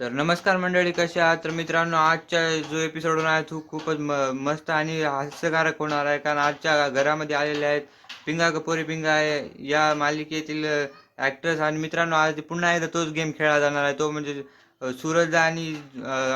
तर नमस्कार मंडळी कशा आहात? तर मित्रांनो आजच्या जो एपिसोड होणार आहे तो खूपच म- मस्त आणि हास्यकारक होणार आहे. कारण आजच्या घरामध्ये आलेले आहेत पिंगा कपोरी पिंगा आहे. या मालिकेतील ॲक्ट्रेस आणि मित्रांनो आज पुन्हा एकदा तोच गेम खेळला जाणार आहे. तो म्हणजे सूरज आणि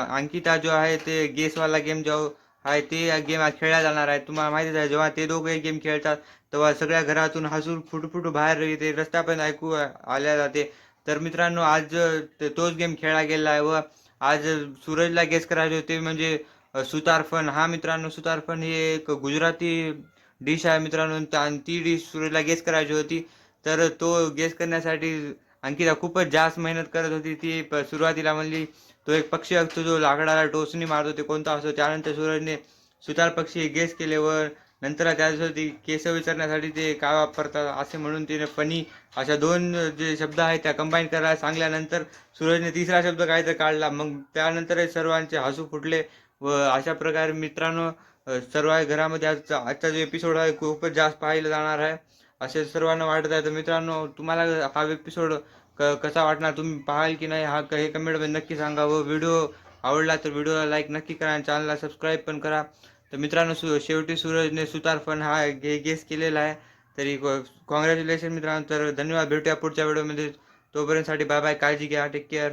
अंकिता जो आहे ते गेसवाला गेम जो आहे ते गेम आज खेळला जाणार आहे. तुम्हाला माहितीच आहे जेव्हा ते दोघे गेम खेळतात तेव्हा सगळ्या घरातून हसून फुटफुट बाहेर येते. रस्ता पण ऐकू आल्या जाते. तर मित्रांनो आज तोच गेम खेळला गेला आहे व आज सूरजला गेस करायचे होते म्हणजे सुतारफन हा मित्रांनो सुतारफन ही एक गुजराती डिश आहे मित्रांनो. आणि ती डिश सूरजला गेस करायची होती. तर तो गेस करण्यासाठी अंकिता खूपच जास्त मेहनत करत होती. ती प- सुरुवातीला म्हणली तो एक पक्षी असतो जो लाकडाला टोचणी मारतो. ते कोणता असतो? त्यानंतर सूरजने सुतार पक्षी गेस केले व नंतर त्याच्यासाठी केस विचारण्यासाठी ते काय वापरतात असे म्हणून तिने फनी अशा दोन जे शब्द आहेत त्या कंबाईन करायला सांगल्यानंतर सूरजने तिसरा शब्द काहीतरी काढला. मग त्यानंतर सर्वांचे हसू फुटले व अशा प्रकारे मित्रांनो सर्व घरामध्ये आजचा आजचा जो एपिसोड आहे खूपच जास्त पाहिला जाणार आहे. असे सर्वांना वाटत आहे. तर मित्रांनो तुम्हाला हा एपिसोड क कसा वाटणार तुम्ही पाहाल की नाही हा हे कमेंटमध्ये नक्की सांगा व व्हिडिओ आवडला तर व्हिडिओला लाईक नक्की करा आणि चॅनलला सबस्क्राईब पण करा. तर मित्रांनो सु शेवटी सूरजने सुतारफण हा गे गेस केलेला आहे. तरी कॉंग्रॅच्युलेशन मित्रांनो. तर धन्यवाद. भेटूया पुढच्या व्हिडिओमध्ये तोपर्यंतसाठी बाय बाय काळजी घ्या. Take care